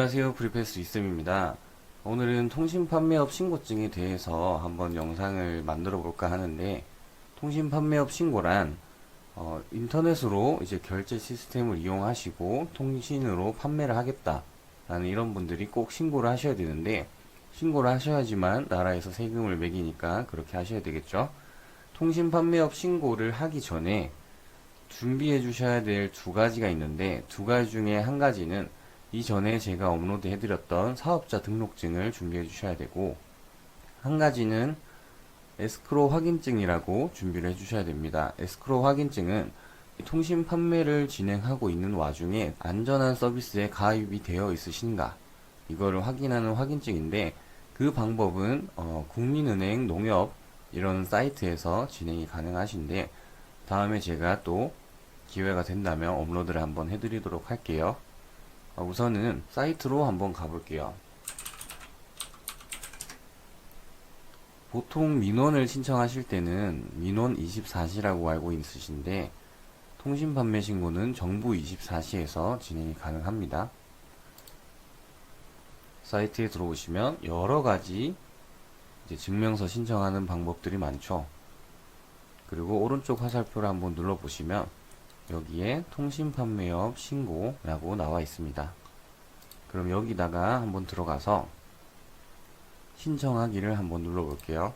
안녕하세요. 프리패스 이쌤입니다. 오늘은 통신판매업 신고증에 대해서 한번 영상을 만들어 볼까 하는데, 통신판매업 신고란, 어, 인터넷으로 이제 결제 시스템을 이용하시고 통신으로 판매를 하겠다. 라는 이런 분들이 꼭 신고를 하셔야 되는데, 신고를 하셔야지만 나라에서 세금을 매기니까 그렇게 하셔야 되겠죠. 통신판매업 신고를 하기 전에 준비해 주셔야 될 두 가지가 있는데, 두 가지 중에 한 가지는 이전에 제가 업로드 해드렸던 사업자 등록증을 준비해 주셔야 되고 한 가지는 에스크로 확인증이라고 준비를 해 주셔야 됩니다. 에스크로 확인증은 통신 판매를 진행하고 있는 와중에 안전한 서비스에 가입이 되어 있으신가 이거를 확인하는 확인증인데 그 방법은 어, 국민은행 농협 이런 사이트에서 진행이 가능하신데 다음에 제가 또 기회가 된다면 업로드를 한번 해드리도록 할게요. 어, 우선은 사이트로 한번 가볼게요. 보통 민원을 신청하실 때는 민원 24시라고 알고 있으신데 통신 판매 신고는 정부 24시에서 진행이 가능합니다. 사이트에 들어오시면 여러 가지 증명서 신청하는 방법들이 많죠. 그리고 오른쪽 화살표를 한번 눌러보시면 여기에 통신 판매업 신고라고 나와 있습니다. 그럼 여기다가 한번 들어가서 신청하기를 한번 눌러 볼게요.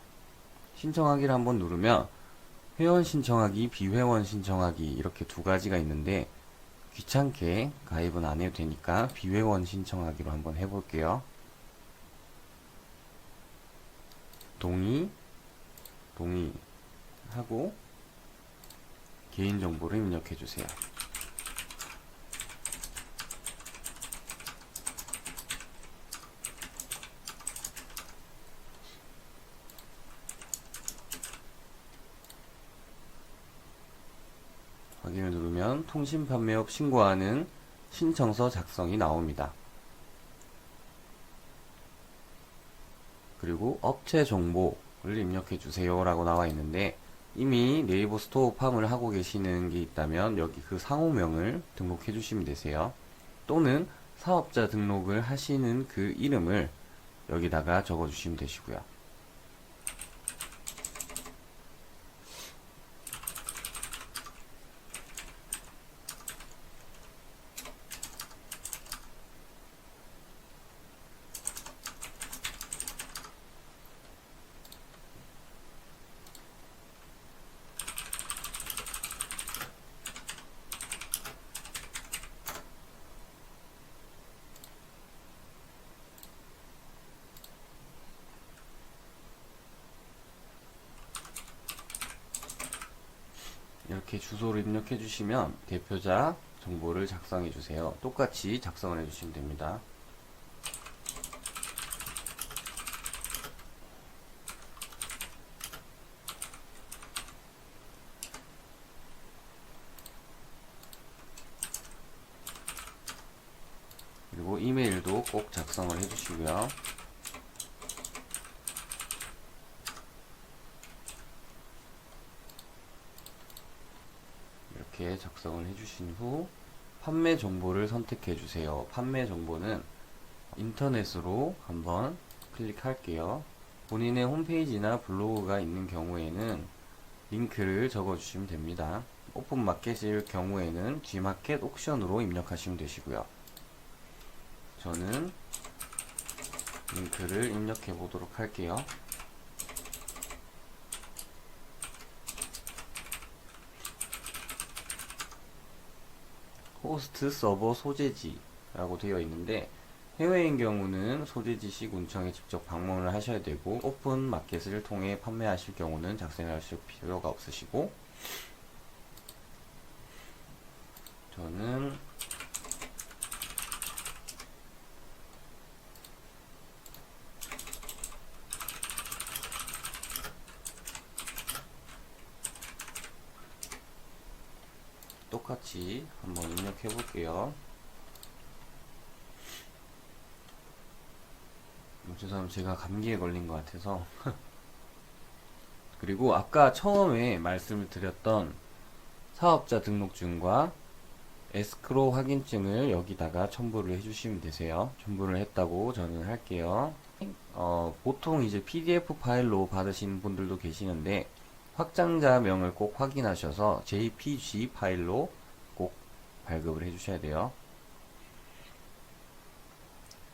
신청하기를 한번 누르면 회원 신청하기, 비회원 신청하기 이렇게 두 가지가 있는데 귀찮게 가입은 안 해도 되니까 비회원 신청하기로 한번 해볼게요. 동의, 동의 하고 개인정보를 입력해 주세요. 확인을 누르면 통신 판매업 신고하는 신청서 작성이 나옵니다. 그리고 업체 정보를 입력해 주세요 라고 나와 있는데 이미 네이버 스토어 팜을 하고 계시는 게 있다면 여기 그 상호명을 등록해 주시면 되세요. 또는 사업자 등록을 하시는 그 이름을 여기다가 적어 주시면 되시고요. 이렇게 주소를 입력해 주시면 대표자 정보를 작성해 주세요. 똑같이 작성을 해 주시면 됩니다. 그리고 이메일도 꼭 작성을 해 주시고요. 이렇게 작성을 해주신 후 판매 정보를 선택해 주세요. 판매 정보는 인터넷으로 한번 클릭할게요. 본인의 홈페이지나 블로그가 있는 경우에는 링크를 적어 주시면 됩니다. 오픈 마켓일 경우에는 G마켓 옥션으로 입력하시면 되시고요. 저는 링크를 입력해 보도록 할게요. 호스트 서버 소재지라고 되어 있는데 해외인 경우는 소재지 시 군청에 직접 방문을 하셔야 되고 오픈 마켓을 통해 판매하실 경우는 작성하실 필요가 없으시고 저는 똑같이 한번 입력해 볼게요. 뭐 죄송합니다. 제가 감기에 걸린 것 같아서. 그리고 아까 처음에 말씀을 드렸던 사업자 등록증과 에스크로 확인증을 여기다가 첨부를 해주시면 되세요. 첨부를 했다고 저는 할게요. 어, 보통 이제 PDF 파일로 받으시는 분들도 계시는데 확장자명을 꼭 확인하셔서 JPG 파일로 꼭 발급을 해주셔야 돼요.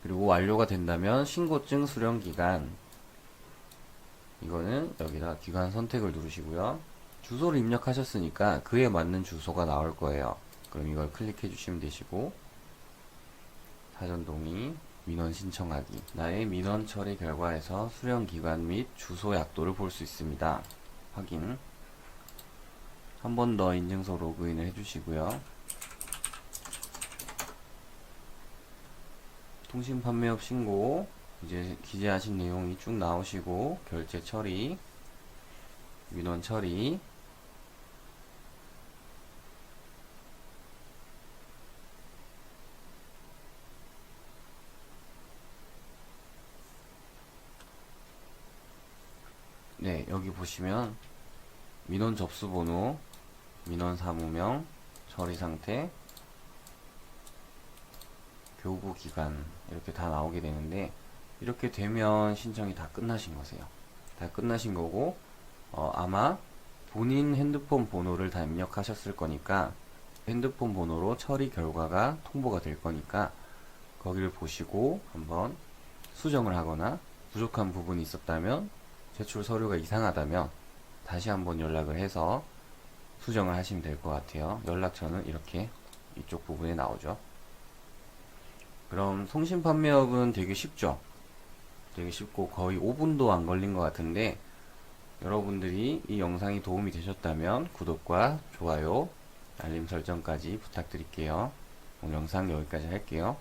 그리고 완료가 된다면 신고증 수령 기간 이거는 여기다 기간 선택을 누르시고요. 주소를 입력하셨으니까 그에 맞는 주소가 나올 거예요. 그럼 이걸 클릭해 주시면 되시고 사전 동의 민원 신청하기 나의 민원 처리 결과에서 수령 기간 및 주소 약도를 볼 수 있습니다. 확인 한 번 더 인증서 로그인을 해주시고요. 통신 판매업 신고 이제 기재하신 내용이 쭉 나오시고 결제 처리 민원 처리 네, 여기 보시면 민원 접수 번호, 민원 사무명, 처리 상태, 교부 기간 이렇게 다 나오게 되는데 이렇게 되면 신청이 다 끝나신 거세요. 다 끝나신 거고 어, 아마 본인 핸드폰 번호를 다 입력하셨을 거니까 핸드폰 번호로 처리 결과가 통보가 될 거니까 거기를 보시고 한번 수정을 하거나 부족한 부분이 있었다면 제출 서류가 이상하다면 다시 한번 연락을 해서 수정을 하시면 될 것 같아요. 연락처는 이렇게 이쪽 부분에 나오죠. 그럼 송신 판매업은 되게 쉽죠? 되게 쉽고 거의 5분도 안 걸린 것 같은데 여러분들이 이 영상이 도움이 되셨다면 구독과 좋아요, 알림 설정까지 부탁드릴게요. 오늘 영상 여기까지 할게요.